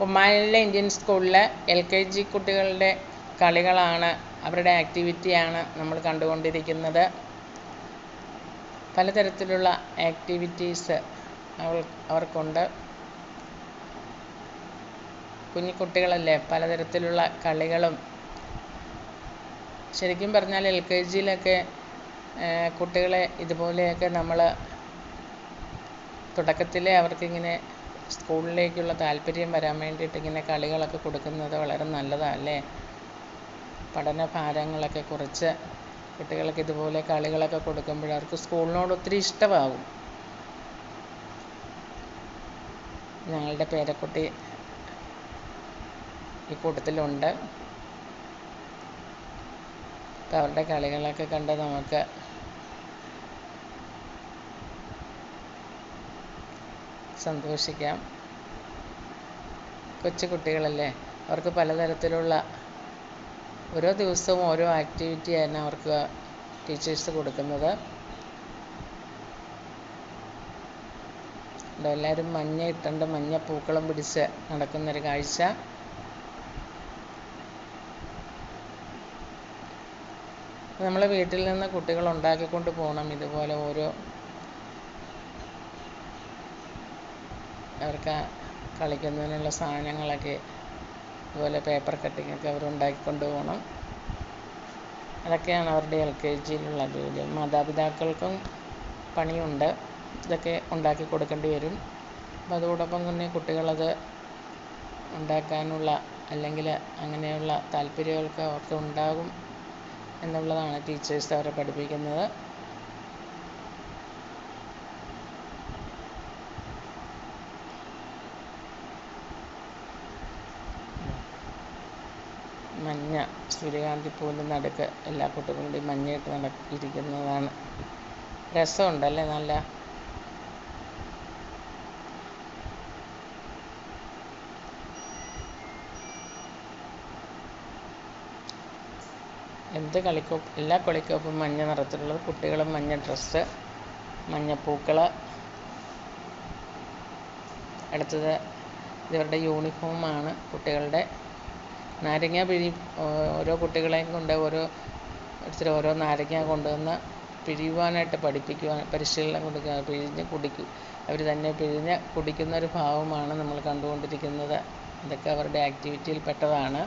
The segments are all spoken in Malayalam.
ഒമാനിലെ ഇന്ത്യൻ സ്കൂളിലെ എൽ കെ ജി കുട്ടികളുടെ കളികളാണ് അവരുടെ ആക്ടിവിറ്റിയാണ് നമ്മൾ കണ്ടുകൊണ്ടിരിക്കുന്നത്. പലതരത്തിലുള്ള ആക്ടിവിറ്റീസ് അവൾ അവർക്കുണ്ട്. കുഞ്ഞു കുട്ടികളല്ലേ പലതരത്തിലുള്ള കളികളും. ശരിക്കും പറഞ്ഞാൽ എൽ കെ ജിയിലൊക്കെ കുട്ടികളെ ഇതുപോലെയൊക്കെ നമ്മൾ തുടക്കത്തിലേ അവർക്കിങ്ങനെ സ്കൂളിലേക്കുള്ള താല്പര്യം വരാൻ വേണ്ടിയിട്ട് ഇങ്ങനെ കളികളൊക്കെ കൊടുക്കുന്നത് വളരെ നല്ലതാണ് അല്ലേ പഠന ഭാരങ്ങളൊക്കെ കുറച്ച് കുട്ടികൾക്ക് ഇതുപോലെ കളികളൊക്കെ കൊടുക്കുമ്പോൾ അവർക്ക് സ്കൂളിനോട് ഒത്തിരി ഇഷ്ടമാകും. ഞങ്ങളുടെ പേരക്കുട്ടി ഈ കൂട്ടത്തിലുണ്ട്. അപ്പം അവരുടെ കളികളൊക്കെ കണ്ട് നമുക്ക് സന്തോഷിക്കാം. കൊച്ചു കുട്ടികളല്ലേ? അവർക്ക് പലതരത്തിലുള്ള ഓരോ ദിവസവും ഓരോ ആക്ടിവിറ്റി ആയിരുന്നു അവർക്ക് ടീച്ചേഴ്സ് കൊടുക്കുന്നത്. എല്ലാവരും മഞ്ഞ ഇട്ടണ്ട് മഞ്ഞ പൂക്കളം പിടിച്ച് നടക്കുന്നൊരു കാഴ്ച. നമ്മളെ വീട്ടിൽ നിന്ന് കുട്ടികൾ ഉണ്ടാക്കിക്കൊണ്ട് പോകണം ഇതുപോലെ ഓരോ അവർക്ക് കളിക്കുന്നതിനുള്ള സാധനങ്ങളൊക്കെ അതുപോലെ പേപ്പർ കട്ടിങ്ങൊക്കെ അവർ ഉണ്ടാക്കി പോകണം അതൊക്കെയാണ് അവരുടെ എൽ കെ ജിയിലുള്ള ജോലി. മാതാപിതാക്കൾക്കും പണിയുണ്ട്. ഇതൊക്കെ ഉണ്ടാക്കി കൊടുക്കേണ്ടി വരും. അപ്പം അതോടൊപ്പം തന്നെ കുട്ടികളത് ഉണ്ടാക്കാനുള്ള അല്ലെങ്കിൽ അങ്ങനെയുള്ള താല്പര്യമൊക്കെ അവർക്ക് ഉണ്ടാകും എന്നുള്ളതാണ് ടീച്ചേഴ്സ് അവരെ പഠിപ്പിക്കുന്നത്. മഞ്ഞ സൂര്യകാന്തി പൂവിന്റെ നടുക്ക് എല്ലാ കുട്ടികളുടെയും മഞ്ഞയിട്ട് നട ഇരിക്കുന്നതാണ് രസമുണ്ടല്ലേ നല്ല? എന്ത് കളിക്കോപ്പ് എല്ലാ കളിക്കോപ്പും മഞ്ഞ നിറത്തിലുള്ളത് കുട്ടികളും മഞ്ഞ ഡ്രസ്സ് മഞ്ഞപ്പൂക്കൾ അടുത്തത് ഇവരുടെ യൂണിഫോമാണ് കുട്ടികളുടെ നാരങ്ങ പിഴി ഓരോ കുട്ടികളെയും കൊണ്ട് ഓരോ ഓരോരുത്തർ ഓരോ നാരങ്ങ കൊണ്ടുവന്ന് പിഴിയുവാനായിട്ട് പഠിപ്പിക്കുവാൻ പരിശീലനം കൊടുക്കുക പിഴിഞ്ഞ് കുടിക്കും. അവർ തന്നെ പിഴിഞ്ഞ് കുടിക്കുന്ന ഒരു ഭാവമാണ് നമ്മൾ കണ്ടുകൊണ്ടിരിക്കുന്നത്. ഇതൊക്കെ അവരുടെ ആക്ടിവിറ്റിയിൽ പെട്ടതാണ്.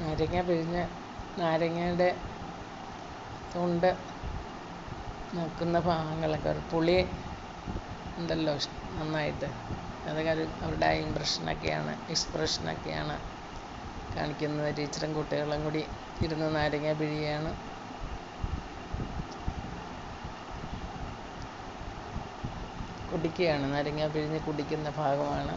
നാരങ്ങ പിഴിഞ്ഞ് നാരങ്ങയുടെ തൊണ്ട് നോക്കുന്ന ഭാഗങ്ങളൊക്കെ ഒരു പുളി ഉണ്ടല്ലോ നന്നായിട്ട്. അതൊക്കെ ഒരു അവരുടെ ഇമ്പ്രഷനൊക്കെയാണ് എക്സ്പ്രഷനൊക്കെയാണ് കാണിക്കുന്നത്. ടീച്ചറും കുട്ടികളും കൂടി ഇരുന്ന് നാരങ്ങ പിഴിയാണ്. കുടിക്കുകയാണ്. നാരങ്ങ പിഴിഞ്ഞ് കുടിക്കുന്ന ഭാഗമാണ്.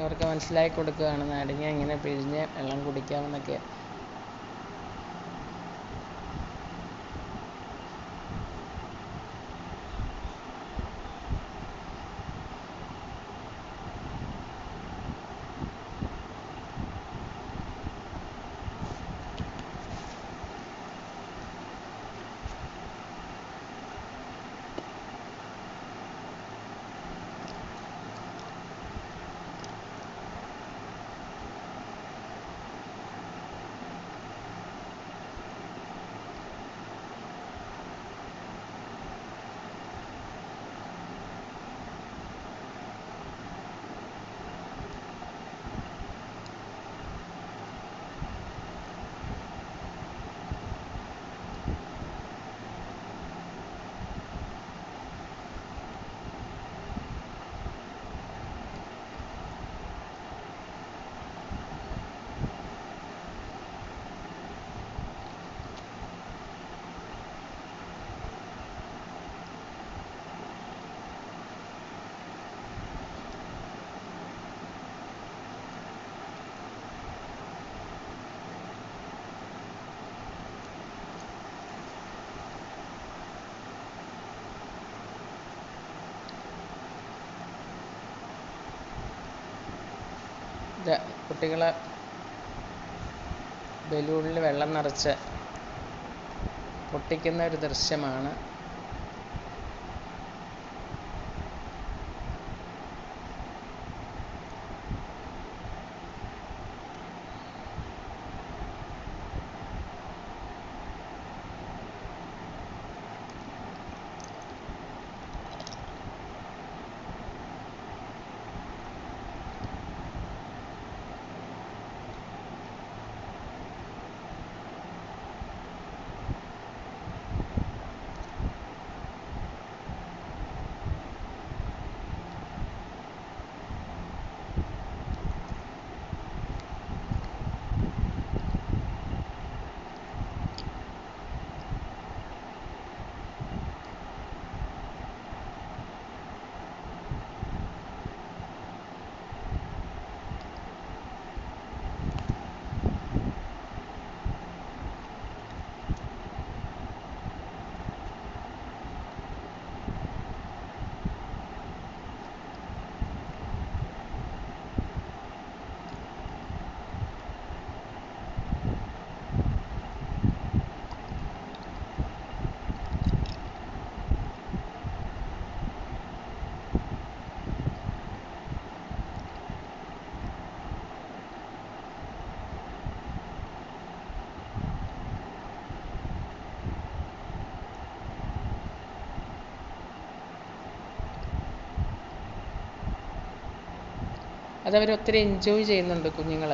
അവർക്ക് മനസ്സിലാക്കി കൊടുക്കുകയാണ്. നാരങ്ങ ഇങ്ങനെ പിഴിഞ്ഞ് വെള്ളം കുടിക്കാമെന്നൊക്കെ. കുട്ടികൾ ബലൂണിൽ വെള്ളം നിറച്ച് പൊട്ടിക്കുന്ന ഒരു ദൃശ്യമാണ്. അതവർ ഒത്തിരി എൻജോയ് ചെയ്യുന്നുണ്ട് കുഞ്ഞുങ്ങൾ